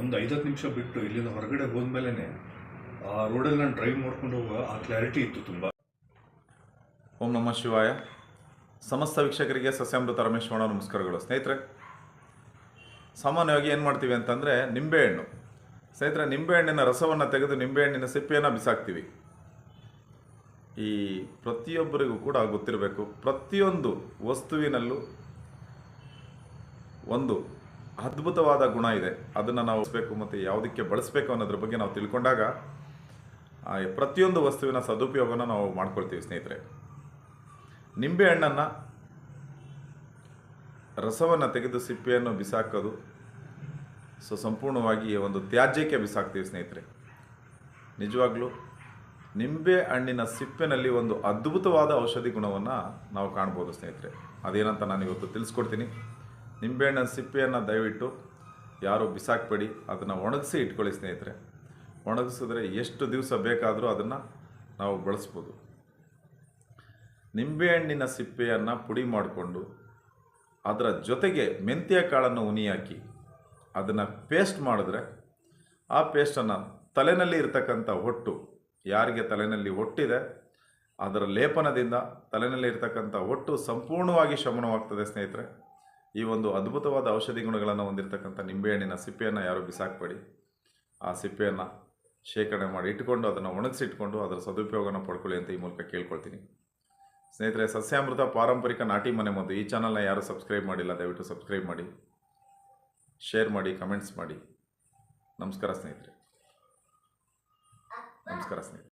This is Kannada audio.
ಒಂದು ಐದತ್ತು ನಿಮಿಷ ಬಿಟ್ಟು ಇಲ್ಲಿಂದ ಹೊರಗಡೆ ಹೋದ್ಮೇಲೆ ಆ ರೋಡಲ್ಲಿ ನಾನು ಡ್ರೈವ್ ಮಾಡ್ಕೊಂಡು ಹೋಗುವ ಆ ಕ್ಲಾರಿಟಿ ಇತ್ತು ತುಂಬ. ಓಂ ನಮಃ ಶಿವಾಯ. ಸಮಸ್ತ ವೀಕ್ಷಕರಿಗೆ ಸಸ್ಯಾಮೃತ ರಮೇಶ್ವರ ನಮಸ್ಕಾರಗಳು. ಸ್ನೇಹಿತರೆ, ಸಾಮಾನ್ಯವಾಗಿ ಏನು ಮಾಡ್ತೀವಿ ಅಂತಂದರೆ ನಿಂಬೆಹಣ್ಣು. ಸ್ನೇಹಿತರೆ, ನಿಂಬೆಹಣ್ಣಿನ ರಸವನ್ನು ತೆಗೆದು ನಿಂಬೆಹಣ್ಣಿನ ಸಿಪ್ಪೆಯನ್ನು ಬಿಸಾಕ್ತೀವಿ. ಈ ಪ್ರತಿಯೊಬ್ಬರಿಗೂ ಕೂಡ ಗೊತ್ತಿರಬೇಕು, ಪ್ರತಿಯೊಂದು ವಸ್ತುವಿನಲ್ಲೂ ಒಂದು ಅದ್ಭುತವಾದ ಗುಣ ಇದೆ. ಅದನ್ನು ನಾವು ಬಳಸಬೇಕು ಮತ್ತು ಯಾವುದಕ್ಕೆ ಬಳಸಬೇಕು ಅನ್ನೋದ್ರ ಬಗ್ಗೆ ನಾವು ತಿಳ್ಕೊಂಡಾಗ ಪ್ರತಿಯೊಂದು ವಸ್ತುವಿನ ಸದುಪಯೋಗನ ನಾವು ಮಾಡ್ಕೊಳ್ತೀವಿ ಸ್ನೇಹಿತರೆ. ನಿಂಬೆ ಹಣ್ಣನ್ನು ರಸವನ್ನು ತೆಗೆದು ಸಿಪ್ಪೆಯನ್ನು ಬಿಸಾಕೋದು, ಸೊ ಸಂಪೂರ್ಣವಾಗಿ ಒಂದು ತ್ಯಾಜ್ಯಕ್ಕೆ ಬಿಸಾಕ್ತೀವಿ ಸ್ನೇಹಿತರೆ. ನಿಜವಾಗ್ಲೂ ನಿಂಬೆ ಹಣ್ಣಿನ ಸಿಪ್ಪೆನಲ್ಲಿ ಒಂದು ಅದ್ಭುತವಾದ ಔಷಧಿ ಗುಣವನ್ನು ನಾವು ಕಾಣ್ಬೋದು ಸ್ನೇಹಿತರೆ. ಅದೇನಂತ ನಾನು ಇವತ್ತು ತಿಳಿಸ್ಕೊಡ್ತೀನಿ. ನಿಂಬೆಹಣ್ಣಿನ ಸಿಪ್ಪೆಯನ್ನು ದಯವಿಟ್ಟು ಯಾರೂ ಬಿಸಾಕಬೇಡಿ, ಅದನ್ನು ಒಣಗಿಸಿ ಇಟ್ಕೊಳ್ಳಿ ಸ್ನೇಹಿತರೆ. ಒಣಗಿಸಿದ್ರೆ ಎಷ್ಟು ದಿವಸ ಬೇಕಾದರೂ ಅದನ್ನು ನಾವು ಬಳಸ್ಬೋದು. ನಿಂಬೆಹಣ್ಣಿನ ಸಿಪ್ಪೆಯನ್ನು ಪುಡಿ ಮಾಡಿಕೊಂಡು ಅದರ ಜೊತೆಗೆ ಮೆಂತ್ಯ ಕಾಳನ್ನು ಉನಿ ಹಾಕಿ ಅದನ್ನು ಪೇಸ್ಟ್ ಮಾಡಿದ್ರೆ ಆ ಪೇಸ್ಟನ್ನು ತಲೆನಲ್ಲಿ ಇರ್ತಕ್ಕಂಥ ಹೊಟ್ಟು, ಯಾರಿಗೆ ತಲೆನಲ್ಲಿ ಹೊಟ್ಟಿದೆ, ಅದರ ಲೇಪನದಿಂದ ತಲೆನಲ್ಲಿ ಇರ್ತಕ್ಕಂಥ ಹೊಟ್ಟು ಸಂಪೂರ್ಣವಾಗಿ ಶಮನವಾಗ್ತದೆ ಸ್ನೇಹಿತರೆ. ಈ ಒಂದು ಅದ್ಭುತವಾದ ಔಷಧಿ ಗುಣಗಳನ್ನು ಹೊಂದಿರತಕ್ಕಂಥ ನಿಂಬೆಹಣ್ಣಿನ ಸಿಪ್ಪೆಯನ್ನು ಯಾರು ಬಿಸಾಕಬೇಡಿ. ಆ ಸಿಪ್ಪೆಯನ್ನು ಶೇಖರಣೆ ಮಾಡಿ ಇಟ್ಟುಕೊಂಡು ಅದನ್ನು ಒಣಗಿಸಿಟ್ಕೊಂಡು ಅದರ ಸದುಪಯೋಗನ ಪಡ್ಕೊಳ್ಳಿ ಅಂತ ಈ ಮೂಲಕ ಕೇಳ್ಕೊಳ್ತೀನಿ. ಸ್ನೇಹಿತರೆ, ಸಸ್ಯಾಮೃತ ಪಾರಂಪರಿಕ ನಾಟಿ ಮನೆ ಮದ್ದು ಈ ಚಾನಲ್ನ ಯಾರು ಸಬ್ಸ್ಕ್ರೈಬ್ ಮಾಡಿಲ್ಲ, ದಯವಿಟ್ಟು ಸಬ್ಸ್ಕ್ರೈಬ್ ಮಾಡಿ. ಶೇರ್ ಮಾಡಿ, ಕಮೆಂಟ್ಸ್ ಮಾಡಿ. ನಮಸ್ಕಾರ ಸ್ನೇಹಿತರೆ. ನಮಸ್ಕಾರ ಸ್ನೇಹಿತರೆ.